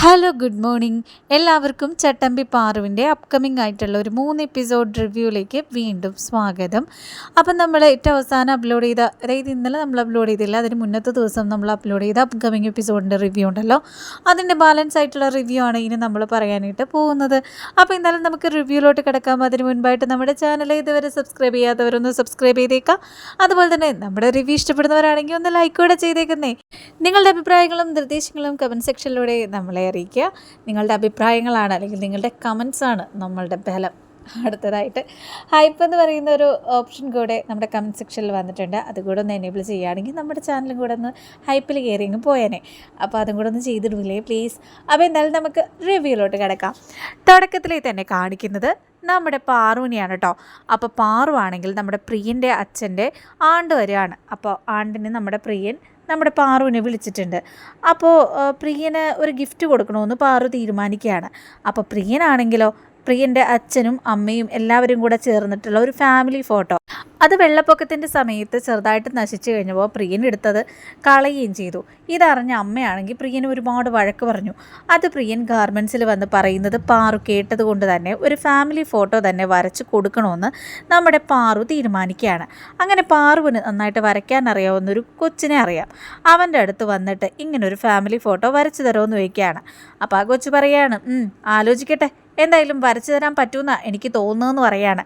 Hello good morning എല്ലാവർക്കും ചട്ടമ്പി പാറുവിന്റെ upcoming ആയിട്ടുള്ള ഒരു മൂന്ന് എപ്പിസോഡ് റിവ്യൂയിലേക്ക് വീണ്ടും സ്വാഗതം. അപ്പം നമ്മൾ ഏറ്റവും അവസാനം അപ്ലോഡ് ചെയ്ത അതായത് ഇന്നലെ നമ്മൾ അപ്ലോഡ് ചെയ്തില്ല അതിന് മുന്നത്തെ ദിവസം നമ്മൾ അപ്ലോഡ് ചെയ്ത അപ്കമിങ് എപ്പിസോഡിന്റെ റിവ്യൂ ഉണ്ടല്ലോ. അതിന്റെ ബാലൻസ് ആയിട്ടുള്ള റിവ്യൂ ആണ് ഇനി നമ്മൾ പറയാനായിട്ട് പോകുന്നത്. അപ്പോൾ ഇന്നലെ നമുക്ക് റിവ്യൂയിലോട്ട് കിടക്കാം. അതിന് മുൻപായിട്ട് നമ്മുടെ ചാനൽ ഇതുവരെ സബ്സ്ക്രൈബ് ചെയ്യാത്തവരൊന്ന് സബ്സ്ക്രൈബ് ചെയ്തേക്കാം. അതുപോലെ തന്നെ നമ്മുടെ റിവ്യൂ ഇഷ്ടപ്പെടുന്നവരാണെങ്കിൽ ഒന്ന് ലൈക്ക് കൂടെ ചെയ്തേക്കുന്നേ. നിങ്ങളുടെ അഭിപ്രായങ്ങളും നിർദ്ദേശങ്ങളും കമന്റ് സെക്ഷനിലൂടെ നമ്മളെ അറിയിക്കുക. നിങ്ങളുടെ അഭിപ്രായങ്ങളാണ് അല്ലെങ്കിൽ നിങ്ങളുടെ കമൻസാണ് നമ്മളുടെ ബലം. അടുത്തതായിട്ട് ഹൈപ്പ് എന്ന് പറയുന്ന ഒരു ഓപ്ഷൻ കൂടെ നമ്മുടെ കമന്റ് സെക്ഷനിൽ വന്നിട്ടുണ്ട്. അതുകൂടെ ഒന്ന് എനേബിൾ ചെയ്യുകയാണെങ്കിൽ നമ്മുടെ ചാനലും കൂടെ ഒന്ന് ഹൈപ്പിൽ കയറിയെങ്കിൽ പോയേനെ. അപ്പോൾ അതും കൂടെ ഒന്ന് ചെയ്തിടുവില്ലേ പ്ലീസ് അപ്പോൾ എന്തായാലും നമുക്ക് റിവ്യൂലോട്ട് കിടക്കാം. തുടക്കത്തിലേ തന്നെ കാണിക്കുന്നത് നമ്മുടെ പാറുവിനെയാണ് കേട്ടോ. അപ്പോൾ പാറുവാണെങ്കിൽ നമ്മുടെ പ്രിയന്റെ അച്ഛന്റെ ആണ്ട് വരികയാണ് അപ്പോൾ ആണ്ടിന് നമ്മുടെ പ്രിയൻ നമ്മുടെ പാറുവിനെ വിളിച്ചിട്ടുണ്ട്. അപ്പോൾ പ്രിയന് ഒരു ഗിഫ്റ്റ് കൊടുക്കണമെന്ന് പാറു തീരുമാനിക്കുകയാണ്. അപ്പോൾ പ്രിയനാണെങ്കിലോ പ്രിയന്റെ അച്ഛനും അമ്മയും എല്ലാവരും കൂടെ ചേർന്നിട്ടുള്ള ഒരു ഫാമിലി ഫോട്ടോ അത് വെള്ളപ്പൊക്കത്തിന്റെ സമയത്ത് ചെറുതായിട്ട് നശിച്ചു കഴിഞ്ഞപ്പോൾ പ്രിയൻ എടുത്തത് കളയുകയും ചെയ്തു. ഇതറിഞ്ഞ അമ്മയാണെങ്കിൽ പ്രിയന് ഒരുപാട് വഴക്ക് പറഞ്ഞു. അത് പ്രിയൻ ഗാർമെൻസിൽ വന്ന് പറയുന്നത് പാറു കേട്ടത് കൊണ്ട് തന്നെ ഒരു ഫാമിലി ഫോട്ടോ തന്നെ വരച്ച് കൊടുക്കണമെന്ന് നമ്മുടെ പാറു തീരുമാനിക്കുകയാണ്. അങ്ങനെ പാറുവിന് നന്നായിട്ട് വരയ്ക്കാൻ അറിയാവുന്ന ഒരു കൊച്ചിനെ അറിയാം. അവന്റെ അടുത്ത് വന്നിട്ട് ഇങ്ങനൊരു ഫാമിലി ഫോട്ടോ വരച്ചു തരുമെന്ന് ചോദിക്കുകയാണ്. അപ്പോൾ ആ കൊച്ചു പറയാണ് ആലോചിക്കട്ടെ. എന്തായാലും വരച്ചു തരാൻ പറ്റുമെന്ന എനിക്ക് തോന്നുന്നതെന്ന് പറയാണ്.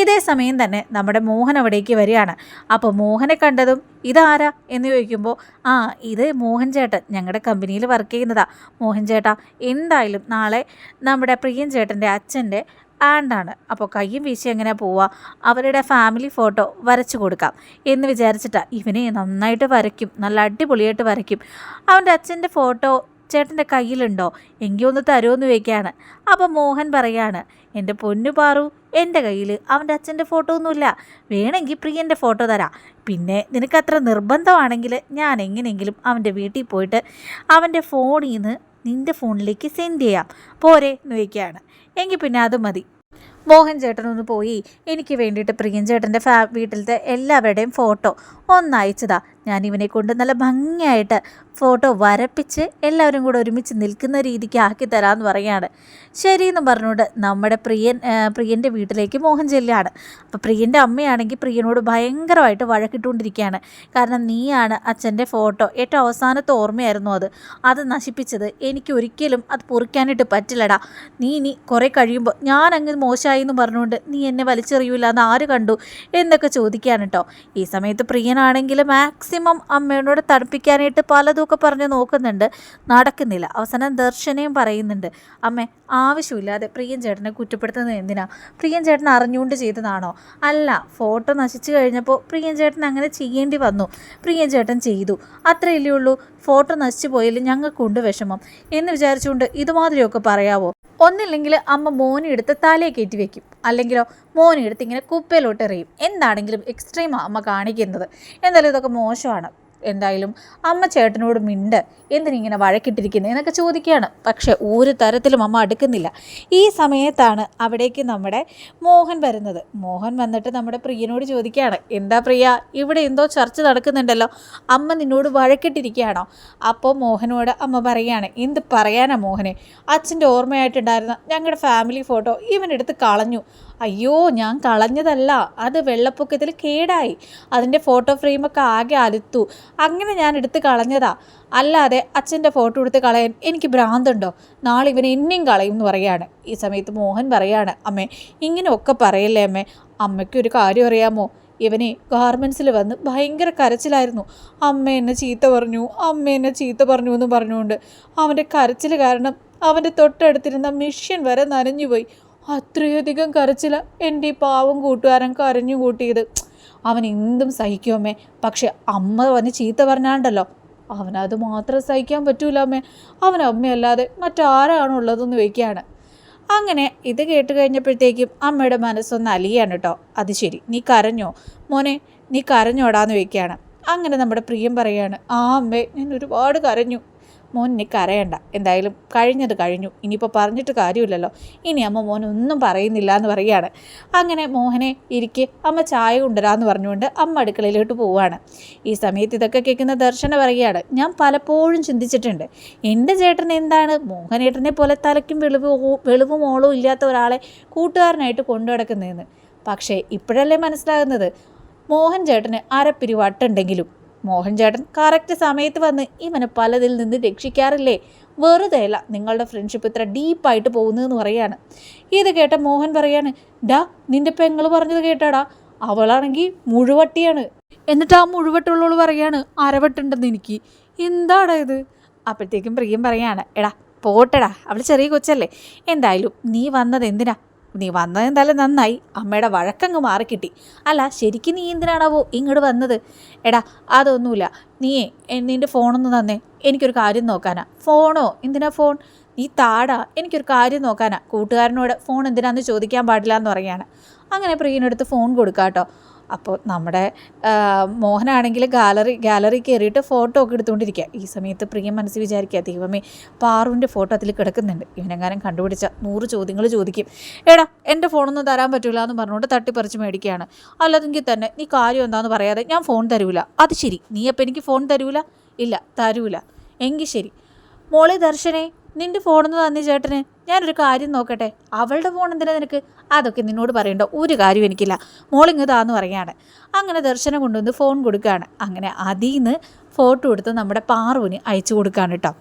ഇതേ സമയം തന്നെ നമ്മുടെ മോഹൻ അവിടേക്ക് വരികയാണ്. അപ്പോൾ മോഹനെ കണ്ടതും ഇതാരാ എന്ന് ചോദിക്കുമ്പോൾ ആ ഇത് മോഹൻ ചേട്ടൻ ഞങ്ങളുടെ കമ്പനിയിൽ വർക്ക് ചെയ്യുന്നതാ. മോഹൻ ചേട്ടാ എന്തായാലും നാളെ നമ്മുടെ പ്രിയൻ ചേട്ടന്റെ അച്ഛന്റെ ആണ്ടാണ് അപ്പോൾ കയ്യും വീശി എങ്ങനെ പോവുക അവരുടെ ഫാമിലി ഫോട്ടോ വരച്ചു കൊടുക്കാം എന്ന് വിചാരിച്ചിട്ടാണ് ഇവനെ നന്നായിട്ട് വരയ്ക്കും. നല്ല അടിപൊളിയായിട്ട് വരയ്ക്കും. അവന്റെ അച്ഛന്റെ ഫോട്ടോ ചേട്ടന്റെ കയ്യിലുണ്ടോ? എങ്കിൽ ഒന്ന് തരുമെന്ന് ചോദിക്കുകയാണ് അപ്പോൾ മോഹൻ പറയാണ് എന്റെ പൊന്നു പാറു എന്റെ കയ്യിൽ അവന്റെ അച്ഛന്റെ ഫോട്ടോ ഒന്നുമില്ല. വേണമെങ്കിൽ പ്രിയന്റെ ഫോട്ടോ തരാം. പിന്നെ നിനക്കത്ര നിർബന്ധമാണെങ്കിൽ ഞാൻ എങ്ങനെയെങ്കിലും അവന്റെ വീട്ടിൽ പോയിട്ട് അവന്റെ ഫോണിൽ നിന്ന് നിന്റെ ഫോണിലേക്ക് സെൻഡ് ചെയ്യാം. പോരെ എന്ന് ചോദിക്കുകയാണ് എങ്കിൽ പിന്നെ അത് മതി. മോഹൻ ചേട്ടനൊന്ന് പോയി എനിക്ക് വേണ്ടിയിട്ട് പ്രിയൻ ചേട്ടന്റെ ഫാ വീട്ടിലത്തെ എല്ലാവരുടെയും ഫോട്ടോ ഒന്ന് അയച്ചതാ. ഞാൻ ഇവനെ കൊണ്ട് നല്ല ഭംഗിയായിട്ട് ഫോട്ടോ വരപ്പിച്ച് എല്ലാവരും കൂടെ ഒരുമിച്ച് നിൽക്കുന്ന രീതിക്ക് ആക്കി തരാമെന്ന് പറയാണ് ശരിയെന്ന് പറഞ്ഞുകൊണ്ട് നമ്മുടെ പ്രിയൻ പ്രിയന്റെ വീട്ടിലേക്ക് മോഹൻ ചെല്ലുകയാണ്. അപ്പോൾ പ്രിയന്റെ അമ്മയാണെങ്കിൽ പ്രിയനോട് ഭയങ്കരമായിട്ട് വഴക്കിട്ടുകൊണ്ടിരിക്കുകയാണ്. കാരണം നീയാണ് അച്ഛന്റെ ഫോട്ടോ ഏറ്റവും അവസാനത്തെ ഓർമ്മയായിരുന്നു അത്. അത് നശിപ്പിച്ചത് എനിക്ക് ഒരിക്കലും അത് പൊറിക്കാനായിട്ട് പറ്റില്ലടാ. നീ ഇനി കുറേ കഴിയുമ്പോൾ ഞാൻ അങ്ങ് മോശമായി എന്ന് പറഞ്ഞുകൊണ്ട് നീ എന്നെ വലിച്ചെറിയൂല എന്ന് ആര് കണ്ടു എന്നൊക്കെ ചോദിക്കുകയാണ് കേട്ടോ ഈ സമയത്ത് പ്രിയനാണെങ്കിൽ മാക്സിമം അമ്മയോട് തണുപ്പിക്കാനായിട്ട് പലതുമൊക്കെ പറഞ്ഞ് നോക്കുന്നുണ്ട്. നടക്കുന്നില്ല. അവസാനം ദർശനയും പറയുന്നുണ്ട്. അമ്മേ ആവശ്യമില്ലാതെ പ്രിയൻ ചേട്ടനെ കുറ്റപ്പെടുത്തുന്നത് എന്തിനാ? പ്രിയൻ ചേട്ടൻ അറിഞ്ഞുകൊണ്ട് ചെയ്തതാണോ? അല്ല ഫോട്ടോ നശിച്ചു കഴിഞ്ഞപ്പോൾ പ്രിയൻ ചേട്ടൻ അങ്ങനെ ചെയ്യേണ്ടി വന്നു. പ്രിയൻ ചേട്ടൻ ചെയ്തു. അത്രയല്ലേ ഉള്ളൂ. ഫോട്ടോ നശിച്ചു പോയാലും ഞങ്ങൾക്കുണ്ട് വിഷമം. എന്ന് വിചാരിച്ചുകൊണ്ട് ഇതുമാതിരിയൊക്കെ പറയാവോ? ഒന്നില്ലെങ്കിൽ അമ്മ മോനെടുത്ത് തലയെ കയറ്റി വെക്കും. അല്ലെങ്കിലോ മോനെടുത്ത് ഇങ്ങനെ കുപ്പയിലോട്ട് എറിയും. എന്താണെങ്കിലും എക്സ്ട്രീം അമ്മ കാണിക്കുന്നത്. എന്തായാലും ഇതൊക്കെ മോശമാണ്. എന്തായാലും അമ്മ ചേട്ടനോട് മിണ്ട് എന്തിനിങ്ങനെ വഴക്കിട്ടിരിക്കുന്നത് എന്നൊക്കെ ചോദിക്കുകയാണ്. പക്ഷേ ഒരു തരത്തിലും അമ്മ അടുക്കുന്നില്ല. ഈ സമയത്താണ് അവിടേക്ക് നമ്മുടെ മോഹൻ വരുന്നത്. മോഹൻ വന്നിട്ട് നമ്മുടെ പ്രിയനോട് ചോദിക്കുകയാണ് എന്താ പ്രിയ ഇവിടെ എന്തോ ചർച്ച നടക്കുന്നുണ്ടല്ലോ? അമ്മ നിന്നോട് വഴക്കിട്ടിരിക്കുകയാണോ? അപ്പോൾ മോഹനോട് അമ്മ പറയുകയാണ് എന്ത് പറയാനാ മോഹനെ? അച്ഛന്റെ ഓർമ്മയായിട്ടുണ്ടായിരുന്ന ഞങ്ങളുടെ ഫാമിലി ഫോട്ടോ ഇവനെടുത്ത് കളഞ്ഞു. അയ്യോ ഞാൻ കളഞ്ഞതല്ല. അത് വെള്ളപ്പൊക്കത്തിൽ കേടായി. അതിന്റെ ഫോട്ടോ ഫ്രെയിമൊക്കെ ആകെ അലുത്തു. അങ്ങനെ ഞാൻ എടുത്ത് കളഞ്ഞതാ. അല്ലാതെ അച്ഛന്റെ ഫോട്ടോ എടുത്ത് കളയാൻ എനിക്ക് ഭ്രാന്തുണ്ടോ? നാളെ ഇവനെ എന്നെയും കളയും എന്ന് പറയാണ്. ഈ സമയത്ത് മോഹൻ പറയാണ് അമ്മേ ഇങ്ങനെയൊക്കെ പറയല്ലേ അമ്മേ? അമ്മയ്ക്കൊരു കാര്യം അറിയാമോ? ഇവനെ ഗാർമെൻസിൽ വന്ന് ഭയങ്കര കരച്ചിലായിരുന്നു. അമ്മ എന്നെ ചീത്ത പറഞ്ഞു അമ്മ എന്നെ ചീത്ത പറഞ്ഞു എന്ന് പറഞ്ഞുകൊണ്ട് അവന്റെ കരച്ചിൽ കാരണം അവന്റെ തൊട്ടടുത്തിരുന്ന മിഷ്യൻ വരെ നനഞ്ഞുപോയി. അത്രയധികം കരച്ചില എന്റെ ഈ പാവം കൂട്ടുകാരൻ കരഞ്ഞു കൂട്ടിയത്. അവൻ എന്തും സഹിക്കുമേ പക്ഷെ അമ്മ അവന് ചീത്ത പറഞ്ഞാണ്ടല്ലോ. അവനത് മാത്രം സഹിക്കാൻ പറ്റൂല അമ്മേ. അവൻ അമ്മയല്ലാതെ മറ്റാരാണുള്ളതെന്ന് വയ്ക്കുകയാണ് അങ്ങനെ ഇത് കേട്ട് കഴിഞ്ഞപ്പോഴത്തേക്കും അമ്മയുടെ മനസ്സൊന്ന് അലിയാണ് കേട്ടോ. അത് ശരി നീ കരഞ്ഞോ? മോനെ നീ കരഞ്ഞോടാന്ന് വയ്ക്കുകയാണ് അങ്ങനെ നമ്മുടെ പ്രിയം പറയാണ് ആ അമ്മേ ഞാൻ ഒരുപാട് കരഞ്ഞു. മോൻ ഇനി കരയണ്ട. എന്തായാലും കഴിഞ്ഞത് കഴിഞ്ഞു. ഇനിയിപ്പോൾ പറഞ്ഞിട്ട് കാര്യമില്ലല്ലോ. ഇനി അമ്മ മോൻ ഒന്നും പറയുന്നില്ല എന്ന് പറയുകയാണ്. അങ്ങനെ മോഹനെ ഇരിക്കെ അമ്മ ചായ കൊണ്ടുവരാമെന്ന് പറഞ്ഞുകൊണ്ട് അമ്മ അടുക്കളയിലോട്ട് പോവുകയാണ്. ഈ സമയത്ത് ഇതൊക്കെ കേൾക്കുന്ന ദർശന പറയുകയാണ് ഞാൻ പലപ്പോഴും ചിന്തിച്ചിട്ടുണ്ട്. എന്റെ ചേട്ടൻ എന്താണ്? മോഹനേട്ടനെ പോലെ തലയ്ക്കും വെളിവ് വെളിവും ഓളവും ഇല്ലാത്ത ഒരാളെ കൂട്ടുകാരനായിട്ട് കൊണ്ടു നടക്കുന്നതെന്ന്. പക്ഷേ ഇപ്പോഴല്ലേ മനസ്സിലാകുന്നത്? മോഹൻ ചേട്ടന് അരപ്പിരിവട്ടുണ്ടെങ്കിലും മോഹൻ ചേട്ടൻ കറക്റ്റ് സമയത്ത് വന്ന് ഇവനെ പലതിൽ നിന്ന് രക്ഷിക്കാറില്ലേ? വെറുതെ അല്ല നിങ്ങളുടെ ഫ്രണ്ട്ഷിപ്പ് ഇത്ര ഡീപ്പായിട്ട് പോകുന്നതെന്ന് പറയാണ്. ഇത് കേട്ട മോഹൻ പറയാണ് ഡാ നിന്റെ പെങ്ങൾ പറഞ്ഞത് കേട്ടാടാ. അവളാണെങ്കിൽ മുഴുവട്ടിയാണ്. എന്നിട്ട് ആ മുഴുവട്ടുള്ളവൾ പറയാണ് അരവട്ടുണ്ടെന്ന് എനിക്ക്. എന്താടാ ഇത്? അപ്പോഴത്തേക്കും പ്രിയം പറയാണ് എടാ പോട്ടടാ. അവൾ ചെറിയ കൊച്ചല്ലേ. എന്തായാലും നീ വന്നത് എന്തിനാ? നീ വന്നത് എന്തായാലും നന്നായി. അമ്മയുടെ വഴക്കങ്ങ് മാറിക്കിട്ടി. അല്ല ശരിക്കും നീ എന്തിനാണാവോ ഇങ്ങോട്ട് വന്നത്? എടാ അതൊന്നുമില്ല. നീയേ നിന്റെ ഫോണൊന്ന് തന്നേ. എനിക്കൊരു കാര്യം നോക്കാനാ. ഫോണോ? എന്തിനാ ഫോൺ? നീ താടാ. എനിക്കൊരു കാര്യം നോക്കാനാ. കൂട്ടുകാരനോട് ഫോൺ എന്തിനാന്ന് ചോദിക്കാൻ പാടില്ല എന്ന് പറയാണ് അങ്ങനെ പ്രിയനടുത്ത് ഫോൺ കൊടുക്കാം കേട്ടോ അപ്പോൾ നമ്മുടെ മോഹനാണെങ്കിൽ ഗാലറി ഗാലറി കയറിയിട്ട് ഫോട്ടോ ഒക്കെ എടുത്തുകൊണ്ടിരിക്കുക. ഈ സമയത്ത് പ്രിയ മനസ്സിൽ വിചാരിക്കുക ദൈവമേ പാറുവിന്റെ ഫോട്ടോ അതിൽ കിടക്കുന്നുണ്ട്. ഇവനെങ്ങാനും കണ്ടുപിടിച്ച നൂറ് ചോദ്യങ്ങൾ ചോദിക്കും. എടാ എന്റെ ഫോണൊന്നും തരാൻ പറ്റില്ല എന്ന് പറഞ്ഞുകൊണ്ട് തട്ടിപ്പറിച്ച് മേടിക്കുകയാണ്. അല്ലാതെങ്കിൽ തന്നെ നീ കാര്യം എന്താണെന്ന് പറയാതെ ഞാൻ ഫോൺ തരൂല. അത് ശരി. നീ അപ്പം എനിക്ക് ഫോൺ തരൂല? ഇല്ല തരൂല. എങ്കിൽ ശരി. മോളെ ദർശനെ നിന്റെ ഫോണൊന്ന് തന്നി ചേട്ടന്. ഞാനൊരു കാര്യം നോക്കട്ടെ. അവളുടെ ഫോൺ എന്തിനാ നിനക്ക്? അതൊക്കെ നിന്നോട് പറയണ്ട. ഒരു കാര്യം എനിക്കില്ല. മോളിങ് താന്ന് പറയാണ് അങ്ങനെ ദർശനം കൊണ്ടുവന്ന് ഫോൺ കൊടുക്കുകയാണ്. അങ്ങനെ അതിൽ നിന്ന് ഫോട്ടോ എടുത്ത് നമ്മുടെ പാറുവിന് അയച്ചു കൊടുക്കുകയാണ് കേട്ടോ.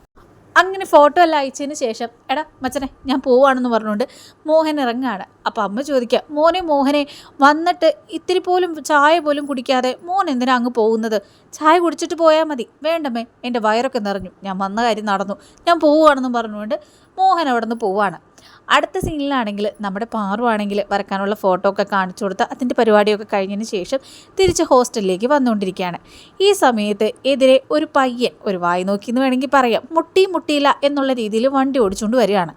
അങ്ങനെ ഫോട്ടോ എല്ലാം അയച്ചതിന് ശേഷം എടാ മച്ചനെ ഞാൻ പോവാണെന്ന് പറഞ്ഞുകൊണ്ട് മോഹൻ ഇറങ്ങുകയാണ് അപ്പോൾ അമ്മ ചോദിക്കുക മോനെ മോഹനെ വന്നിട്ട് ഇത്തിരി പോലും ചായ പോലും കുടിക്കാതെ മോൻ എന്തിനാ അങ്ങ് പോകുന്നത്? ചായ കുടിച്ചിട്ട് പോയാൽ മതി. വേണ്ടമ്മേ. എന്റെ വയറൊക്കെ നിറഞ്ഞു. ഞാൻ വന്ന കാര്യം നടന്നു. ഞാൻ പോവുകയാണെന്ന് പറഞ്ഞുകൊണ്ട് മോഹൻ അവിടെ നിന്ന് പോവാണ്. അടുത്ത സീനിലാണെങ്കിൽ നമ്മുടെ പാറുവാണെങ്കിൽ വരക്കാനുള്ള ഫോട്ടോ ഒക്കെ കാണിച്ചു കൊടുത്ത് അതിന്റെ പരിപാടിയൊക്കെ കഴിഞ്ഞതിന് ശേഷം തിരിച്ച് ഹോസ്റ്റലിലേക്ക് വന്നുകൊണ്ടിരിക്കുകയാണ്. ഈ സമയത്ത് എതിരെ ഒരു പയ്യൻ ഒരു വായി നോക്കി എന്ന് വേണമെങ്കിൽ പറയാം. മുട്ടി മുട്ടിയില്ല എന്നുള്ള രീതിയിൽ വണ്ടി ഓടിച്ചുകൊണ്ട് വരികയാണ്.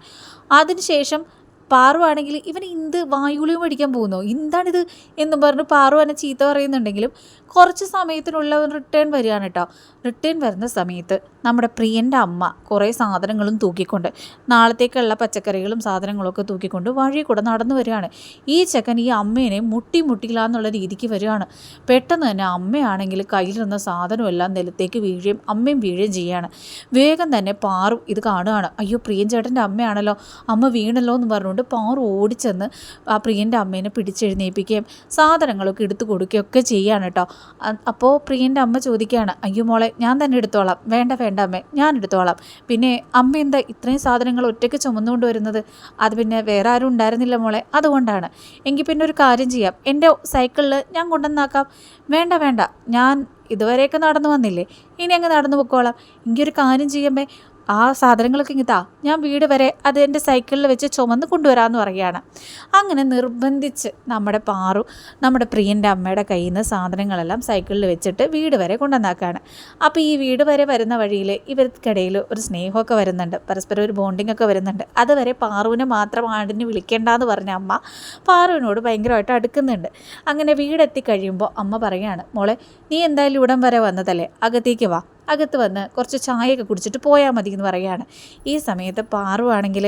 അതിനുശേഷം പാറുവാണെങ്കിൽ ഇവൻ ഇന്ത് വായുളിയും മേടിക്കാൻ പോകുന്നു? എന്താണിത്? എന്നും പറഞ്ഞ് പാറു എന്നെ ചീത്ത പറയുന്നുണ്ടെങ്കിലും കുറച്ച് സമയത്തിനുള്ള റിട്ടേൺ വരികയാണ് കേട്ടോ റിട്ടേൺ വരുന്ന സമയത്ത് നമ്മുടെ പ്രിയന്റെ അമ്മ കുറേ സാധനങ്ങളും തൂക്കിക്കൊണ്ട് നാളത്തേക്കുള്ള പച്ചക്കറികളും സാധനങ്ങളും ഒക്കെ തൂക്കിക്കൊണ്ട് വഴി കൂടെ നടന്നു വരികയാണ്. ഈ ചെക്കൻ ഈ അമ്മേനെ മുട്ടി മുട്ടിയില്ല എന്നുള്ള രീതിക്ക് വരികയാണ്. പെട്ടെന്ന് തന്നെ അമ്മയാണെങ്കിൽ കയ്യിലിരുന്ന സാധനമെല്ലാം നിലത്തേക്ക് വീഴുകയും അമ്മയും വീഴുകയും ചെയ്യുകയാണ് വേഗം തന്നെ പാറും ഇത് കാണുകയാണ്. അയ്യോ പ്രിയൻ ചേട്ടന്റെ അമ്മയാണല്ലോ. അമ്മ വീണല്ലോ എന്ന് പറഞ്ഞുകൊണ്ട് പാറു ഓടിച്ചെന്ന് ആ പ്രിയന്റെ അമ്മേനെ പിടിച്ചെഴുന്നേൽപ്പിക്കുകയും സാധനങ്ങളൊക്കെ എടുത്തു കൊടുക്കുകയൊക്കെ ചെയ്യാണ് കേട്ടോ അപ്പോൾ പ്രിയന്റെ അമ്മ ചോദിക്കുകയാണ് അയ്യോ മോളെ ഞാൻ തന്നെ എടുത്തോളാം. വേണ്ട വേണ്ട അമ്മേ ഞാൻ എടുത്തോളാം. പിന്നെ അമ്മ എന്താ ഇത്രയും സാധനങ്ങൾ ഒറ്റയ്ക്ക് ചുമന്നുകൊണ്ട് വരുന്നത്? അത് പിന്നെ വേറെ ആരും ഉണ്ടായിരുന്നില്ല മോളെ. അതുകൊണ്ടാണ്. എങ്കിൽ പിന്നെ ഒരു കാര്യം ചെയ്യാം. എന്റെ സൈക്കിളിൽ ഞാൻ കൊണ്ടുവന്നാക്കാം. വേണ്ട വേണ്ട ഞാൻ ഇതുവരെയൊക്കെ നടന്നു വന്നില്ലേ? ഇനി അങ്ങ് നടന്നു പൊക്കോളാം. എങ്കിൽ ഒരു കാര്യം ചെയ്യുമ്പേ ആ സാധനങ്ങളൊക്കെ ഇങ്ങനെ താ. ഞാൻ വീട് വരെ അത് എന്റെ സൈക്കിളിൽ വെച്ച് ചുമന്ന് കൊണ്ടുവരാമെന്ന് പറയുകയാണ്. അങ്ങനെ നിർബന്ധിച്ച് നമ്മുടെ പാറു നമ്മുടെ പ്രിയന്റെ അമ്മയുടെ കയ്യിൽ നിന്ന് സാധനങ്ങളെല്ലാം സൈക്കിളിൽ വെച്ചിട്ട് വീട് വരെ കൊണ്ടുവന്നാക്കാണ്. അപ്പോൾ ഈ വീട് വരെ വരുന്ന വഴിയിൽ ഇവർക്കിടയിൽ ഒരു സ്നേഹമൊക്കെ വരുന്നുണ്ട്. പരസ്പരം ഒരു ബോണ്ടിങ് ഒക്കെ വരുന്നുണ്ട്. അതുവരെ പാറുവിനെ മാത്രം ആടിന് വിളിക്കേണ്ടെന്ന് പറഞ്ഞ അമ്മ പാറുവിനോട് ഭയങ്കരമായിട്ട് അടുക്കുന്നുണ്ട്. അങ്ങനെ വീടെത്തി കഴിയുമ്പോൾ അമ്മ പറയാണ് മോളെ നീ എന്തായാലും ഇവിടം വരെ വന്നതല്ലേ? അകത്തേക്ക് വാ. അകത്ത് വന്ന് കുറച്ച് ചായയൊക്കെ കുടിച്ചിട്ട് പോയാൽ മതി എന്ന് പറയുകയാണ്. ഈ സമയത്ത് പാറുവാണെങ്കിൽ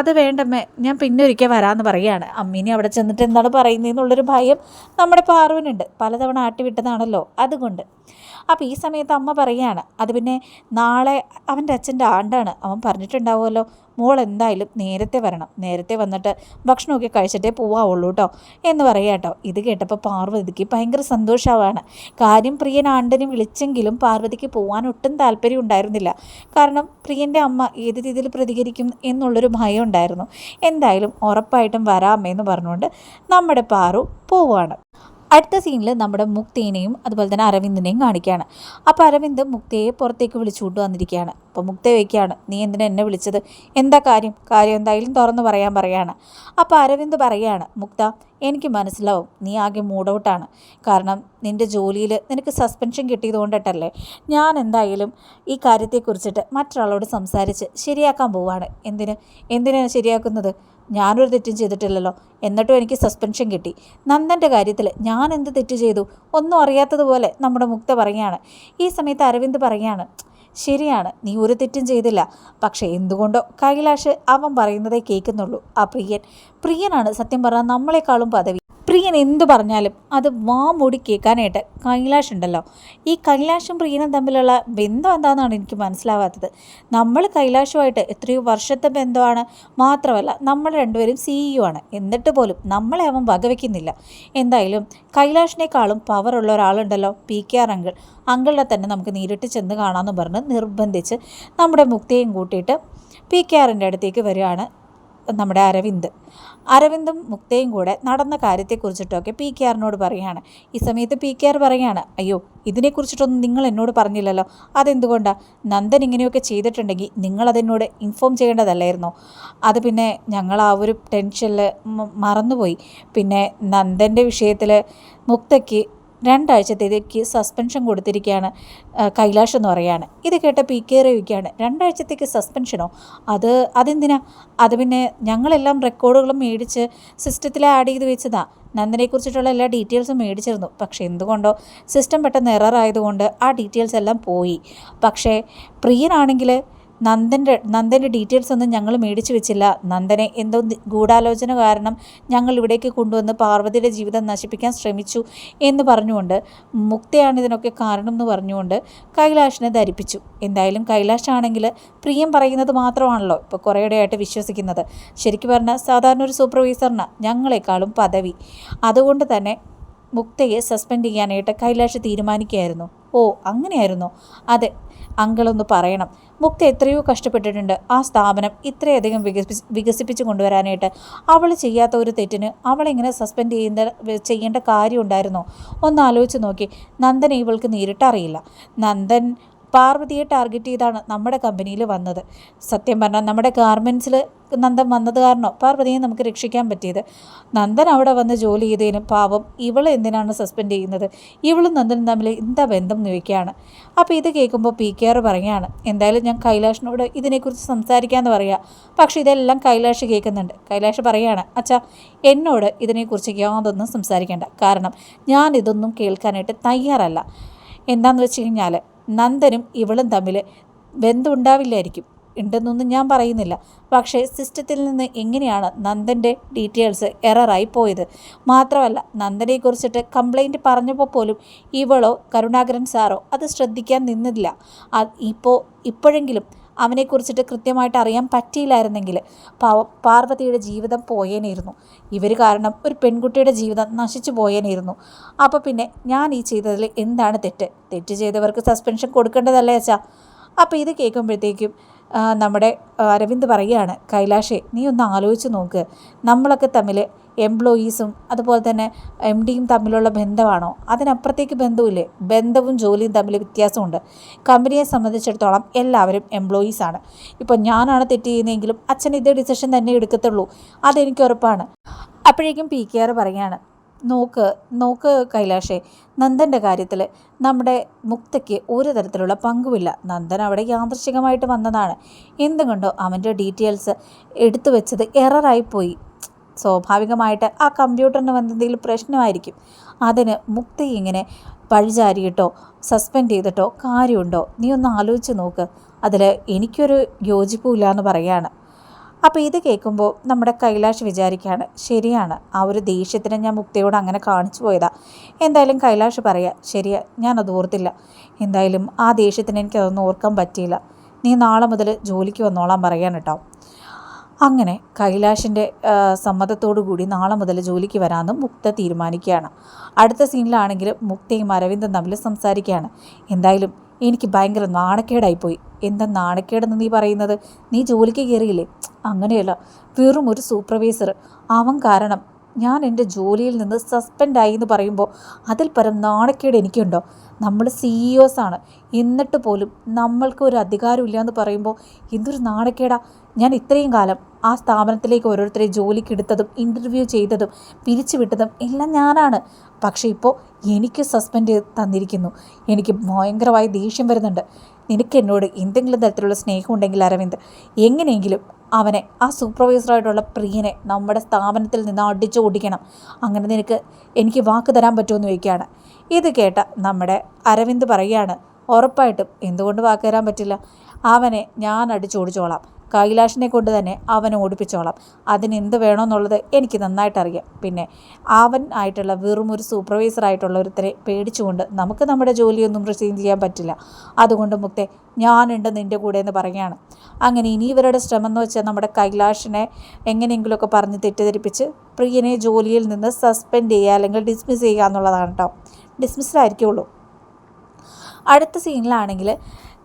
അത് വേണ്ടമ്മേ ഞാൻ പിന്നെ ഒരിക്കൽ വരാമെന്ന് പറയുകയാണ്. അമ്മീനെ അവിടെ ചെന്നിട്ട് എന്താണ് പറയുന്നതെന്നുള്ളൊരു ഭയം നമ്മുടെ പാറുവിനുണ്ട്. പലതവണ ആട്ടി വിട്ടതാണല്ലോ അതുകൊണ്ട്. അപ്പോൾ ഈ സമയത്ത് അമ്മ പറയുകയാണ് അത് പിന്നെ നാളെ അവന്റെ അച്ഛന്റെ ആണ്ടാണ്. അവൻ പറഞ്ഞിട്ടുണ്ടാവുമല്ലോ. മോൾ എന്തായാലും നേരത്തെ വരണം. നേരത്തെ വന്നിട്ട് ഭക്ഷണമൊക്കെ കഴിച്ചിട്ടേ പോവാവുള്ളൂ കേട്ടോ എന്ന് പറയാം കേട്ടോ ഇത് കേട്ടപ്പോൾ പാർവതിക്ക് ഭയങ്കര സന്തോഷമാവാണ് കാര്യം പ്രിയൻ ആണ്ടിനെ വിളിച്ചെങ്കിലും പാർവതിക്ക് പോകാൻ ഒട്ടും താല്പര്യം ഉണ്ടായിരുന്നില്ല. കാരണം പ്രിയന്റെ അമ്മ ഏത് രീതിയിൽ പ്രതികരിക്കും എന്നുള്ളൊരു ഭയം ഉണ്ടായിരുന്നു. എന്തായാലും ഉറപ്പായിട്ടും വരാമെന്ന് പറഞ്ഞുകൊണ്ട് നമ്മുടെ പാറു പോവുകയാണ് അടുത്ത സീനിൽ നമ്മുടെ മുക്തേനെയും അതുപോലെ തന്നെ അരവിന്ദിനെയും കാണിക്കുകയാണ്. അപ്പോൾ അരവിന്ദ് മുക്തയെ പുറത്തേക്ക് വിളിച്ചുകൊണ്ട് വന്നിരിക്കുകയാണ്. അപ്പോൾ മുക്ത ചോദിക്കുകയാണ് നീ എന്തിനാ എന്നെ വിളിച്ചത്? എന്താ കാര്യം? കാര്യം എന്തായാലും തുറന്ന് പറയാൻ പറയാണ്. അപ്പോൾ അരവിന്ദ് പറയാണ് മുക്ത എനിക്ക് മനസ്സിലാവും നീ ആകെ മൂഡ് ഔട്ടാണ് കാരണം നിന്റെ ജോലിയിൽ നിനക്ക് സസ്പെൻഷൻ കിട്ടിയതുകൊണ്ടിട്ടല്ലേ. ഞാൻ എന്തായാലും ഈ കാര്യത്തെക്കുറിച്ചിട്ട് മറ്റൊരാളോട് സംസാരിച്ച് ശരിയാക്കാൻ പോവാണ്. എന്തിന്? എന്തിനാണ് ശരിയാക്കുന്നത്? ഞാനൊരു തെറ്റും ചെയ്തിട്ടില്ലല്ലോ. എന്നിട്ടും എനിക്ക് സസ്പെൻഷൻ കിട്ടി. നന്ദന്റെ കാര്യത്തിൽ ഞാൻ എന്ത് തെറ്റ് ചെയ്തു? ഒന്നും അറിയാത്തതുപോലെ നമ്മുടെ മുക്ത പറയുകയാണ്. ഈ സമയത്ത് അരവിന്ദ് പറയുകയാണ് ശരിയാണ് നീ ഒരു തെറ്റും ചെയ്തില്ല. പക്ഷേ എന്തുകൊണ്ടോ കൈലാഷ് അവൻ പറയുന്നതേ കേൾക്കുന്നുള്ളൂ. ആ പ്രിയൻ പ്രിയനാണ് സത്യം പറഞ്ഞാൽ നമ്മളെക്കാളും പദവി. പ്രിയൻ എന്തു പറഞ്ഞാലും അത് വാ മൂടി കേൾക്കാനായിട്ട് കൈലാഷ് ഉണ്ടല്ലോ. ഈ കൈലാഷും പ്രിയനും തമ്മിലുള്ള ബന്ധം എന്താണെന്നാണ് എനിക്ക് മനസ്സിലാവാത്തത്. നമ്മൾ കൈലാഷുമായിട്ട് എത്രയോ വർഷത്തെ ബന്ധമാണ്. മാത്രമല്ല നമ്മൾ രണ്ടുപേരും സിഇഒ ആണ്. എന്നിട്ട് പോലും നമ്മളെ അവൻ വകവയ്ക്കുന്നില്ല എന്തായാലും കൈലാഷിനേക്കാളും പവറുള്ള ഒരാളുണ്ടല്ലോ പി കെ ആർ അങ്കിൾ. അങ്കിളിനെ തന്നെ നമുക്ക് നേരിട്ട് ചെന്ന് കാണാമെന്ന് പറഞ്ഞ് നിർബന്ധിച്ച് നമ്മുടെ മുക്തിയും കൂട്ടിയിട്ട് പി കെ ആറിന്റെ അടുത്തേക്ക് വരികയാണ് നമ്മുടെ അരവിന്ദ്. അരവിന്ദും മുക്തയും കൂടെ നടന്ന കാര്യത്തെക്കുറിച്ചിട്ടൊക്കെ പി കെ ആറിനോട് പറയുകയാണ്. ഈ സമയത്ത് പി കെ ആർ പറയുകയാണ് അയ്യോ ഇതിനെക്കുറിച്ചിട്ടൊന്നും നിങ്ങൾ എന്നോട് പറഞ്ഞില്ലല്ലോ. അതെന്തുകൊണ്ടാണ് നന്ദൻ ഇങ്ങനെയൊക്കെ ചെയ്തിട്ടുണ്ടെങ്കിൽ നിങ്ങളതെന്നോട് ഇൻഫോം ചെയ്യേണ്ടതല്ലായിരുന്നോ? അത് പിന്നെ ഞങ്ങൾ ആ ഒരു ടെൻഷനിൽ മറന്നുപോയി. പിന്നെ നന്ദന്റെ വിഷയത്തിൽ മുക്തയ്ക്ക് രണ്ടാഴ്ചത്തേക്ക് സസ്പെൻഷൻ കൊടുത്തിരിക്കുകയാണ് കൈലാഷ് എന്ന് പറയുകയാണ്. ഇത് കേട്ട പി കെ രവിക്കാണ് രണ്ടാഴ്ചത്തേക്ക് സസ്പെൻഷനോ അത് അതെന്തിനാ? അത് പിന്നെ ഞങ്ങളെല്ലാം റെക്കോർഡുകളും മേടിച്ച് സിസ്റ്റത്തിൽ ആഡ് ചെയ്ത് വെച്ചതാ. നന്ദനെക്കുറിച്ചിട്ടുള്ള എല്ലാ ഡീറ്റെയിൽസും മേടിച്ചിരുന്നു. പക്ഷേ എന്തുകൊണ്ടോ സിസ്റ്റം പെട്ടെന്ന് എറർ ആയതുകൊണ്ട് ആ ഡീറ്റെയിൽസ് എല്ലാം പോയി. പക്ഷേ പ്രിയനാണെങ്കിൽ നന്ദന്റെ നന്ദന്റെ ഡീറ്റെയിൽസ് ഒന്നും ഞങ്ങൾ മേടിച്ചു വെച്ചില്ല. നന്ദനെ എന്തോ ഗൂഢാലോചന കാരണം ഞങ്ങൾ ഇവിടേക്ക് കൊണ്ടുവന്ന് പാർവതിയുടെ ജീവിതം നശിപ്പിക്കാൻ ശ്രമിച്ചു എന്ന് പറഞ്ഞുകൊണ്ട് മുക്തയാണ് ഇതിനൊക്കെ കാരണം എന്ന് പറഞ്ഞുകൊണ്ട് കൈലാഷിനെ ധരിപ്പിച്ചു. എന്തായാലും കൈലാഷ് ആണെങ്കിൽ പ്രിയം പറയുന്നത് മാത്രമാണല്ലോ ഇപ്പോൾ കുറേയിടെയായിട്ട് വിശ്വസിക്കുന്നത്. ശരിക്കും പറഞ്ഞാൽ സാധാരണ ഒരു സൂപ്പർവൈസറിന് ഞങ്ങളെക്കാളും പദവി. അതുകൊണ്ട് തന്നെ മുക്തയെ സസ്പെൻഡ് ചെയ്യാനായിട്ട് കൈലാഷ് തീരുമാനിക്കുകയായിരുന്നു. ഓ അങ്ങനെയായിരുന്നു? അതെ അങ്കിളൊന്ന് പറയണം. മുക്ത എത്രയോ കഷ്ടപ്പെട്ടിട്ടുണ്ട്. ആ സ്ഥാപനം ഇത്രയധികം വികസിപ്പിച്ച് വികസിപ്പിച്ച് കൊണ്ടുവരാനായിട്ട്. അവൾ ചെയ്യാത്ത ഒരു തെറ്റിന് അവളിങ്ങനെ സസ്പെൻഡ് ചെയ്യുന്ന ചെയ്യേണ്ട കാര്യം ഉണ്ടായിരുന്നോ ഒന്ന് ആലോചിച്ച് നോക്കി. നന്ദനെ ഇവൾക്ക് നേരിട്ടറിയില്ല. നന്ദൻ പാർവതിയെ ടാർഗറ്റ് ചെയ്താണ് നമ്മുടെ കമ്പനിയിൽ വന്നത്. സത്യം പറഞ്ഞാൽ നമ്മുടെ ഗാർമെൻസിൽ നന്ദൻ വന്നത് കാരണം പാർവതിയെ നമുക്ക് രക്ഷിക്കാൻ പറ്റിയത്. നന്ദൻ അവിടെ വന്ന് ജോലി ചെയ്തതിനും പാവം ഇവളെ എന്തിനാണ് സസ്പെൻഡ് ചെയ്യുന്നത്? ഇവളും നന്ദനും തമ്മിൽ എന്താ ബന്ധം ചോദിക്കുകയാണ്. അപ്പോൾ ഇത് കേൾക്കുമ്പോൾ പി കെ ആർ പറയുകയാണ് എന്തായാലും ഞാൻ കൈലാഷിനോട് ഇതിനെക്കുറിച്ച് സംസാരിക്കാമെന്ന് പറയാം. പക്ഷേ ഇതെല്ലാം കൈലാഷ് കേൾക്കുന്നുണ്ട്. കൈലാഷ് പറയുകയാണ് അച്ഛാ എന്നോട് ഇതിനെക്കുറിച്ച് യാതൊന്നും സംസാരിക്കേണ്ട. കാരണം ഞാൻ ഇതൊന്നും കേൾക്കാനായിട്ട് തയ്യാറല്ല. എന്താണെന്ന് വെച്ച് കഴിഞ്ഞാൽ നന്ദനും ഇവളും തമ്മിൽ ബന്ധമുണ്ടാവില്ലായിരിക്കും. ഉണ്ടെന്നൊന്നും ഞാൻ പറയുന്നില്ല. പക്ഷേ സിസ്റ്റത്തിൽ നിന്ന് എങ്ങനെയാണ് നന്ദന്റെ ഡീറ്റെയിൽസ് എററായി പോയത്? മാത്രമല്ല നന്ദനെക്കുറിച്ചിട്ട് കംപ്ലൈന്റ് പറഞ്ഞപ്പോൾ പോലും ഇവളോ കരുണാകരൻ സാറോ അത് ശ്രദ്ധിക്കാൻ നിന്നില്ല. ഇപ്പോൾ ഇപ്പോഴെങ്കിലും അവനെക്കുറിച്ചിട്ട് കൃത്യമായിട്ട് അറിയാൻ പറ്റിയില്ലായിരുന്നെങ്കിൽ പാവ പാർവതിയുടെ ജീവിതം പോയേനേയിരുന്നു. ഇവർ കാരണം ഒരു പെൺകുട്ടിയുടെ ജീവിതം നശിച്ചു പോയേനേയിരുന്നു. അപ്പോൾ പിന്നെ ഞാൻ ഈ ചെയ്തതിൽ എന്താണ് തെറ്റ്? തെറ്റ് ചെയ്തവർക്ക് സസ്പെൻഷൻ കൊടുക്കേണ്ടതല്ലേ അച്ഛാ? അപ്പോൾ ഇത് കേൾക്കുമ്പോഴത്തേക്കും നമ്മുടെ അരവിന്ദ് പറയുകയാണ് കൈലാഷേ നീ ഒന്ന് ആലോചിച്ച് നോക്ക്. നമ്മളൊക്കെ തമ്മിൽ എംപ്ലോയീസും അതുപോലെ തന്നെ എം ഡിയും തമ്മിലുള്ള ബന്ധമാണോ? അതിനപ്പുറത്തേക്ക് ബന്ധമില്ലേ ബന്ധവും ജോലിയും തമ്മിൽ വ്യത്യാസമുണ്ട്. കമ്പനിയെ സംബന്ധിച്ചിടത്തോളം എല്ലാവരും എംപ്ലോയീസാണ് ഇപ്പോൾ ഞാനാണ് തെറ്റ് ചെയ്യുന്നതെങ്കിലും അച്ഛൻ ഇതേ ഡിസിഷൻ തന്നെ എടുക്കത്തുള്ളൂ. അതെനിക്ക് ഉറപ്പാണ്. അപ്പോഴേക്കും പി കെ ആർ പറയുകയാണ് നോക്ക് നോക്ക് കൈലാഷേ നന്ദന്റെ കാര്യത്തിൽ നമ്മുടെ മുക്തയ്ക്ക് ഒരു തരത്തിലുള്ള പങ്കുമില്ല. നന്ദൻ അവിടെ യാദൃശികമായിട്ട് വന്നതാണ്. എന്തുകൊണ്ടോ അവന്റെ ഡീറ്റെയിൽസ് എടുത്തു വെച്ചത് എററായിപ്പോയി സ്വാഭാവികമായിട്ട് ആ കമ്പ്യൂട്ടറിന് വന്ന എന്തെങ്കിലും പ്രശ്നമായിരിക്കും. അതിന് മുക്തി ഇങ്ങനെ പഴിചാരിയിട്ടോ സസ്പെൻഡ് ചെയ്തിട്ടോ കാര്യമുണ്ടോ? നീ ഒന്ന് ആലോചിച്ച് നോക്ക്. അതിൽ എനിക്കൊരു യോജിപ്പുമില്ല എന്ന് പറയാണ്. അപ്പോൾ ഇത് കേൾക്കുമ്പോൾ നമ്മുടെ കൈലാഷ് വിചാരിക്കുകയാണ് ശരിയാണ് ആ ഒരു ദേഷ്യത്തിന് ഞാൻ മുക്തിയോട് അങ്ങനെ കാണിച്ചു പോയതാ. എന്തായാലും കൈലാഷ് പറയാ ശരിയാ ഞാനത് ഓർത്തില്ല. എന്തായാലും ആ ദേഷ്യത്തിന് എനിക്കതൊന്നും ഓർക്കാൻ പറ്റിയില്ല. നീ നാളെ മുതൽ ജോലിക്ക് വന്നോളാൻ പറയാൻ കേട്ടോ അങ്ങനെ കൈലാഷിന്റെ സമ്മതത്തോടു കൂടി നാളെ മുതൽ ജോലിക്ക് വരാമെന്ന് മുക്ത തീരുമാനിക്കുകയാണ്. അടുത്ത സീനിലാണെങ്കിൽ മുക്തയും അരവിന്ദും തമ്മിൽ സംസാരിക്കുകയാണ്. എന്തായാലും എനിക്ക് ഭയങ്കര നാണക്കേടായിപ്പോയി. എന്താ നാണക്കേടെന്ന് നീ പറയുന്നത്? നീ ജോലിക്ക് കയറിയില്ലേ? അങ്ങനെയല്ല. വെറും ഒരു സൂപ്പർവൈസർ. അവൻ കാരണം ഞാൻ എന്റെ ജോലിയിൽ നിന്ന് സസ്പെൻഡായി എന്ന് പറയുമ്പോൾ അതിൽ പരം നാണക്കേട് എനിക്കുണ്ടോ? നമ്മൾ സിഇഒസ് ആണ്. എന്നിട്ട് പോലും നമ്മൾക്ക് ഒരു അധികാരമില്ല എന്ന് പറയുമ്പോൾ എന്തൊരു നാണക്കേടാ? ഞാൻ ഇത്രയും കാലം ആ സ്ഥാപനത്തിലേക്ക് ഓരോരുത്തരെ ജോലിക്ക് എടുത്തതും ഇന്റർവ്യൂ ചെയ്തതും പിരിച്ചുവിട്ടതും എല്ലാം ഞാനാണ്. പക്ഷേ ഇപ്പോൾ എനിക്ക് സസ്പെൻഡ് തന്നിരിക്കുന്നു. എനിക്ക് ഭയങ്കരമായി ദേഷ്യം വരുന്നുണ്ട്. നിനക്ക് എന്നോട് എന്തെങ്കിലും തരത്തിലുള്ള സ്നേഹം ഉണ്ടെങ്കിൽ അരവിന്ദ് എങ്ങനെയെങ്കിലും അവനെ ആ സൂപ്പർവൈസറായിട്ടുള്ള പ്രിയനെ നമ്മുടെ സ്ഥാപനത്തിൽ നിന്ന് അടിച്ചു ഓടിക്കണം അങ്ങനെ നിനക്ക് എനിക്ക് വാക്ക് തരാൻ പറ്റുമെന്ന് ചോദിക്കുകയാണ്. ഇത് കേട്ട നമ്മുടെ അരവിന്ദ് പറയുകയാണ് ഉറപ്പായിട്ടും എന്തുകൊണ്ട് വാക്ക് തരാൻ പറ്റില്ല? അവനെ ഞാൻ അടിച്ചോടിച്ചോളാം കൈലാഷിനെ കൊണ്ട് തന്നെ അവനെ ഓടിപ്പിച്ചോളാം. അതിന് എന്ത് വേണമെന്നുള്ളത് എനിക്ക് നന്നായിട്ട് അറിയാം പിന്നെ അവൻ ആയിട്ടുള്ള വെറും ഒരു സൂപ്പർവൈസർ ആയിട്ടുള്ള ഒരുത്തരെ പേടിച്ചുകൊണ്ട് നമുക്ക് നമ്മുടെ ജോലിയൊന്നും റിസീവ് ചെയ്യാൻ പറ്റില്ല. അതുകൊണ്ട് മുക്തെ ഞാനുണ്ട് നിന്റെ കൂടെ എന്ന് പറയുകയാണ്. അങ്ങനെ ഇനി ഇവരുടെ ശ്രമം എന്ന് വെച്ചാൽ നമ്മുടെ കൈലാഷിനെ എങ്ങനെയെങ്കിലുമൊക്കെ പറഞ്ഞ് തെറ്റിദ്ധരിപ്പിച്ച് പ്രിയനെ ജോലിയിൽ നിന്ന് സസ്പെൻഡ് ചെയ്യുക അല്ലെങ്കിൽ ഡിസ്മിസ് ചെയ്യുക എന്നുള്ളതാണ് കേട്ടോ ഡിസ്മിസ്ഡായിരിക്കുള്ളൂ അടുത്ത സീനിലാണെങ്കിൽ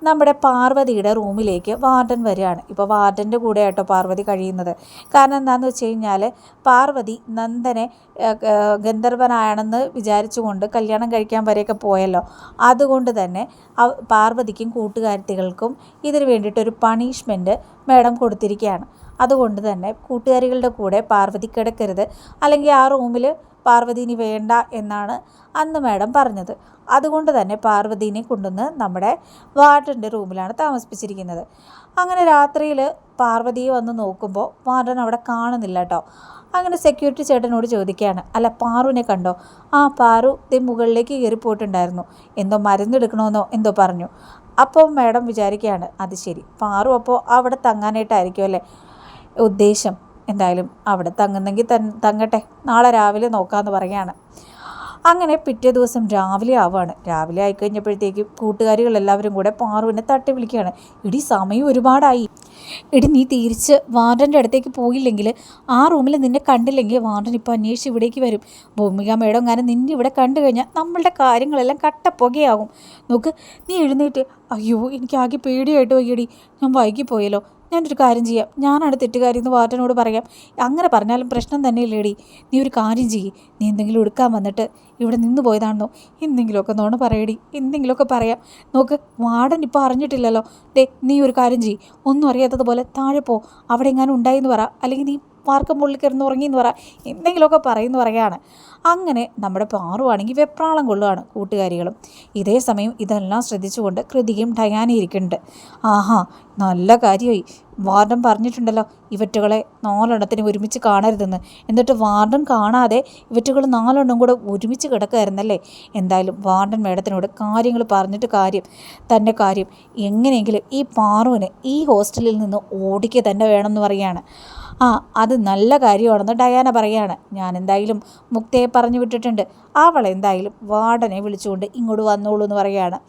നമ്മുടെ പാർവതിയുടെ റൂമിലേക്ക് വാർഡൻ വരികയാണ്. ഇപ്പോൾ വാർഡന്റെ കൂടെ പാർവതി കഴിയുന്നത്. കാരണം എന്താണെന്ന് വെച്ച് കഴിഞ്ഞാൽ പാർവതി നന്ദനെ ഗന്ധർവനാണെന്ന് വിചാരിച്ചുകൊണ്ട് കല്യാണം കഴിക്കാൻ വരെയൊക്കെ പോയല്ലോ. അതുകൊണ്ട് തന്നെ പാർവതിക്കും കൂട്ടുകാരികൾക്കും ഇതിന് വേണ്ടിയിട്ടൊരു പണിഷ്മെന്റ് മേഡം കൊടുത്തിരിക്കുകയാണ്. അതുകൊണ്ട് തന്നെ കൂട്ടുകാരികളുടെ കൂടെ പാർവതി കിടക്കരുത്. അല്ലെങ്കിൽ ആ റൂമിൽ പാർവതിനി വേണ്ട എന്നാണ് അന്ന് മാഡം പറഞ്ഞത്. അതുകൊണ്ട് തന്നെ പാർവതീനെ കൊണ്ടുവന്ന് നമ്മുടെ വാർഡന്റെ റൂമിലാണ് താമസിപ്പിച്ചിരിക്കുന്നത്. അങ്ങനെ രാത്രിയിൽ പാർവതിയെ വന്ന് നോക്കുമ്പോൾ വാർഡൻ അവിടെ കാണുന്നില്ല കേട്ടോ അങ്ങനെ സെക്യൂരിറ്റി ചേട്ടനോട് ചോദിക്കുകയാണ് അല്ല പാറുവിനെ കണ്ടോ? ആ പാറു ദേ മുകളിലേക്ക് കയറി പോയിട്ടുണ്ടായിരുന്നു എന്തോ മരുന്നെടുക്കണമെന്നോ എന്തോ പറഞ്ഞു. അപ്പോൾ മാഡം വിചാരിക്കുകയാണ് അത് ശരി പാറു അപ്പോൾ അവിടെ തങ്ങാനായിട്ടായിരിക്കും അല്ലേ? ഉദ്ദേശം എന്തായാലും അവിടെ തങ്ങുന്നെങ്കിൽ തങ്ങട്ടെ നാളെ രാവിലെ നോക്കാമെന്ന് പറയുകയാണ് അങ്ങനെ പിറ്റേ ദിവസം രാവിലെ ആവുകയാണ് രാവിലെ ആയിക്കഴിഞ്ഞപ്പോഴത്തേക്കും കൂട്ടുകാരികളെല്ലാവരും കൂടെ പാറുവിനെ തട്ടി വിളിക്കുകയാണ്. ഇടി സമയം ഒരുപാടായി. ഇടി നീ തിരിച്ച് വാർഡന്റെ അടുത്തേക്ക് പോയില്ലെങ്കിൽ ആ റൂമിൽ നിന്നെ കണ്ടില്ലെങ്കിൽ വാർഡൻ ഇപ്പോൾ അന്വേഷിച്ച് ഇവിടേക്ക് വരും. ഭൂമിക മേഡം അങ്ങനെ നിന്നെ ഇവിടെ കണ്ടു കഴിഞ്ഞാൽ നമ്മളുടെ കാര്യങ്ങളെല്ലാം കട്ടപ്പുകയാകും. നോക്ക് നീ എഴുന്നേറ്റ്. അയ്യോ എനിക്ക് ആകെ പേടിയായിട്ട് വയ്യടി. ഞാൻ വൈകിപ്പോയല്ലോ. ഞാനൊരു കാര്യം ചെയ്യാം. ഞാനാണ് തെറ്റുകാരി എന്ന് വാർഡനോട് പറയാം. അങ്ങനെ പറഞ്ഞാലും പ്രശ്നം തന്നെ ഇല്ലേടി നീ ഒരു കാര്യം ചെയ്യ്. നീ എന്തെങ്കിലും എടുക്കാൻ വന്നിട്ട് ഇവിടെ നിന്ന് പോയതാണെന്നോ. എന്തെങ്കിലുമൊക്കെ നോണ പറയടി. എന്തെങ്കിലുമൊക്കെ പറയാം. നോക്ക് വാർഡൻ ഇപ്പോൾ അറിഞ്ഞിട്ടില്ലല്ലോ. ദേ നീ ഒരു കാര്യം ചെയ്യ്. ഒന്നും അറിയാത്തതുപോലെ താഴെ പോ. അവിടെ എങ്ങാനും ഉണ്ടായി പറ. അല്ലെങ്കിൽ നീ വാർക്കം മുള്ളിൽ കിടന്ന് ഉറങ്ങിയെന്ന് പറ എന്തെങ്കിലുമൊക്കെ പറയുന്നു പറയുകയാണ്. അങ്ങനെ നമ്മുടെ പാറുവാണെങ്കിൽ വെപ്രാളം കൊള്ളുകയാണ് കൂട്ടുകാരികളും. ഇതേ സമയം ഇതെല്ലാം ശ്രദ്ധിച്ചുകൊണ്ട് കൃതികയും ഡയാനി ഇരിക്കുന്നുണ്ട്. ആഹാ നല്ല കാര്യമായി. വാർഡൻ പറഞ്ഞിട്ടുണ്ടല്ലോ ഇവറ്റുകളെ നാലെണ്ണത്തിന് ഒരുമിച്ച് കാണരുതെന്ന്. എന്നിട്ട് വാർഡൻ കാണാതെ ഇവറ്റുകൾ നാലെണ്ണം കൂടെ ഒരുമിച്ച് കിടക്കുമായിരുന്നല്ലേ എന്തായാലും വാർഡൻ മേഡത്തിനോട് കാര്യങ്ങൾ പറഞ്ഞിട്ട് കാര്യം തന്റെ കാര്യം എങ്ങനെയെങ്കിലും ഈ പാറുവിനെ ഈ ഹോസ്റ്റലിൽ നിന്ന് ഓടിക്കുക തന്നെ വേണമെന്ന് പറയുകയാണ്. ആ അത് നല്ല കാര്യമാണെന്ന് ഡയാന പറയാണ്. ഞാൻ എന്തായാലും മുക്തയെ പറഞ്ഞു വിട്ടിട്ടുണ്ട്. അവൾ എന്തായാലും വാർഡനെ വിളിച്ചുകൊണ്ട് ഇങ്ങോട്ട് വന്നോളൂ എന്ന് പറയുകയാണ്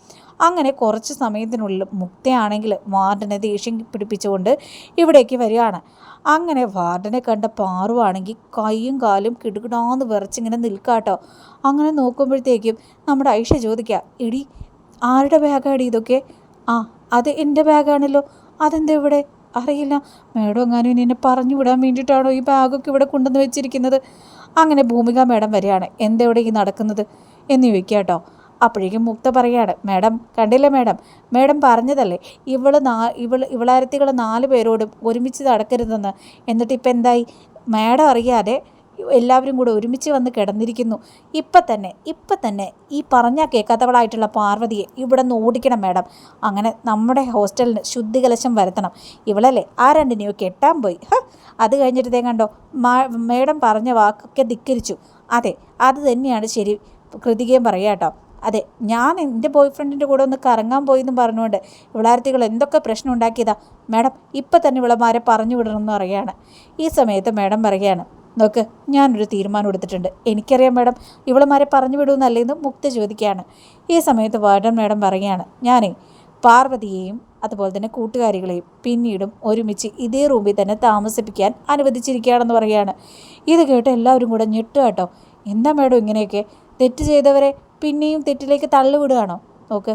അങ്ങനെ കുറച്ച് സമയത്തിനുള്ളിൽ മുക്തയാണെങ്കിൽ വാർഡനെ ദേഷ്യം പിടിപ്പിച്ചുകൊണ്ട് ഇവിടേക്ക് വരികയാണ്. അങ്ങനെ വാർഡനെ കണ്ട പാറുവാണെങ്കിൽ കൈയും കാലും കിടുകിടാന്ന് വിറച്ചിങ്ങനെ നിൽക്കാട്ടോ. അങ്ങനെ നോക്കുമ്പോഴത്തേക്കും നമ്മുടെ ഐഷ ചോദിക്കുക എടി ആരുടെ ബാഗാടി ഇതൊക്കെ? ആ അത് എന്റെ ബാഗാണല്ലോ അതെന്താ ഇവിടെ? അറിയില്ല. മേഡം എങ്ങാനും എന്നെ പറഞ്ഞു വിടാൻ വേണ്ടിയിട്ടാണോ ഈ ബാഗൊക്കെ ഇവിടെ കൊണ്ടുവന്ന് വെച്ചിരിക്കുന്നത്? അങ്ങനെ ഭൂമിക മേഡം വരികയാണ്. എന്തെവിടെ ഈ നടക്കുന്നത്? എന്ന് ചോദിക്കുക കേട്ടോ. അപ്പോഴേക്കും മുക്ത പറയാണ് മേഡം കണ്ടില്ലേ മേഡം? മേഡം പറഞ്ഞതല്ലേ ഇവൾ നാ ഇവൾ ഇവളാരത്തികൾ നാല് പേരോടും ഒരുമിച്ച് നടക്കരുതെന്ന്. എന്നിട്ട് ഇപ്പം എന്തായി മേഡം അറിയാതെ എല്ലാവരും കൂടെ ഒരുമിച്ച് വന്ന് കിടന്നിരിക്കുന്നു. ഇപ്പം തന്നെ ഇപ്പം തന്നെ ഈ പറഞ്ഞാൽ കേൾക്കാത്തവളായിട്ടുള്ള പാർവതിയെ ഇവിടെ നിന്ന് ഓടിക്കണം മാഡം. അങ്ങനെ നമ്മുടെ ഹോസ്റ്റലിന് ശുദ്ധികലശം വരുത്തണം. ഇവളല്ലേ ആ രണ്ടിനെയോ കെട്ടാൻ പോയി. അത് കഴിഞ്ഞിട്ടേ കണ്ടോ? മേഡം പറഞ്ഞ വാക്കൊക്കെ ധിക്കരിച്ചു. അതെ അത് തന്നെയാണ് ശരി കൃതികയും പറയാം കേട്ടോ. അതെ ഞാൻ എന്റെ ബോയ് ഫ്രണ്ടിന്റെ കൂടെ ഒന്ന് കറങ്ങാൻ പോയി പറഞ്ഞുകൊണ്ട് വിളാർത്തികൾ എന്തൊക്കെ പ്രശ്നം ഉണ്ടാക്കിയതാ? മാഡം ഇപ്പം തന്നെ ഇവളമാരെ പറഞ്ഞു വിടണമെന്ന് പറയുകയാണ്. ഈ സമയത്ത് മാഡം പറയുകയാണ് നോക്ക് ഞാനൊരു തീരുമാനം എടുത്തിട്ടുണ്ട്. എനിക്കറിയാം മാഡം ഇവളമാരെ പറഞ്ഞു വിടുമെന്നല്ലേന്ന് മുക്ത ചോദിക്കുകയാണ്. ഈ സമയത്ത് വാർഡൻ മാഡം പറയുകയാണ് ഞാനേ പാർവതിയെയും അതുപോലെ തന്നെ കൂട്ടുകാരികളെയും പിന്നീടും ഒരുമിച്ച് ഇതേ റൂമിൽ തന്നെ താമസിപ്പിക്കാൻ അനുവദിച്ചിരിക്കുകയാണെന്ന് പറയുകയാണ്. ഇത് കേട്ട് എല്ലാവരും കൂടെ ഞെട്ടു കേട്ടോ. എന്താ മാഡം ഇങ്ങനെയൊക്കെ? തെറ്റ് ചെയ്തവരെ പിന്നെയും തെറ്റിലേക്ക് തള്ളിവിടുകയാണോ? നോക്ക്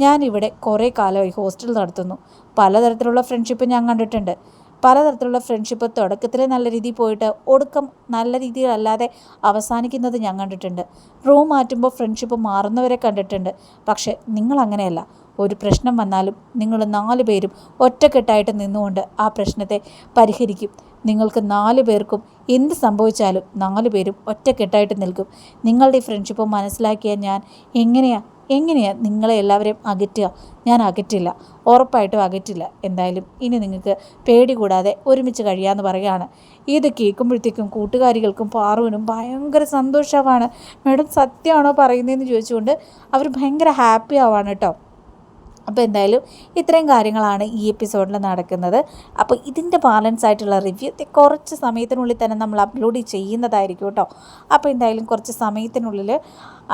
ഞാനിവിടെ കുറേ കാലമായി ഹോസ്റ്റൽ നടത്തുന്നു. പലതരത്തിലുള്ള ഫ്രണ്ട്ഷിപ്പ് ഞാൻ കണ്ടിട്ടുണ്ട്. പലതരത്തിലുള്ള ഫ്രണ്ട്ഷിപ്പ് തുടക്കത്തിൽ നല്ല രീതിയിൽ പോയിട്ട് ഒടുക്കം നല്ല രീതിയിലല്ലാതെ അവസാനിക്കുന്നത് ഞാൻ കണ്ടിട്ടുണ്ട്. റൂം മാറ്റുമ്പോൾ ഫ്രണ്ട്ഷിപ്പ് മാറുന്നവരെ കണ്ടിട്ടുണ്ട്. പക്ഷേ നിങ്ങൾ അങ്ങനെയല്ല. ഒരു പ്രശ്നം വന്നാലും നിങ്ങൾ നാല് പേരും ഒറ്റക്കെട്ടായിട്ട് നിന്നുകൊണ്ട് ആ പ്രശ്നത്തെ പരിഹരിക്കും. നിങ്ങൾക്ക് നാല് പേർക്കും എന്ത് സംഭവിച്ചാലും നാല് പേരും ഒറ്റക്കെട്ടായിട്ട് നിൽക്കും. നിങ്ങളുടെ ഈ ഫ്രണ്ട്ഷിപ്പ് മനസ്സിലാക്കിയ ഞാൻ എങ്ങനെയാണ് എങ്ങനെയാണ് നിങ്ങളെ എല്ലാവരെയും അകറ്റുക? ഞാൻ അകറ്റില്ല. ഉറപ്പായിട്ടും അകറ്റില്ല. എന്തായാലും ഇനി നിങ്ങൾക്ക് പേടി കൂടാതെ ഒരുമിച്ച് കഴിയാമെന്ന് പറയുകയാണ്. ഇത് കേൾക്കുമ്പോഴത്തേക്കും കൂട്ടുകാരികൾക്കും പാറുവിനും ഭയങ്കര സന്തോഷമാണ്. മാഡം സത്യമാണോ പറയുന്നതെന്ന് ചോദിച്ചുകൊണ്ട് അവർ ഭയങ്കര ഹാപ്പി ആവാണ് കേട്ടോ. അപ്പോൾ എന്തായാലും ഇത്രയും കാര്യങ്ങളാണ് ഈ എപ്പിസോഡിൽ നടക്കുന്നത്. അപ്പോൾ ഇതിന്റെ ബാലൻസ് ആയിട്ടുള്ള റിവ്യൂ കുറച്ച് സമയത്തിനുള്ളിൽ തന്നെ നമ്മൾ അപ്ലോഡ് ചെയ്യുന്നതായിരിക്കും കേട്ടോ. അപ്പോൾ എന്തായാലും കുറച്ച് സമയത്തിനുള്ളിൽ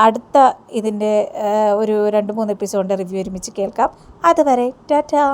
അടുത്ത ഇതിന്റെ ഒരു രണ്ട് മൂന്ന് എപ്പിസോഡിന്റെ റിവ്യൂ ഒരുമിച്ച് കേൾക്കാം. അതുവരെ ടാറ്റാ.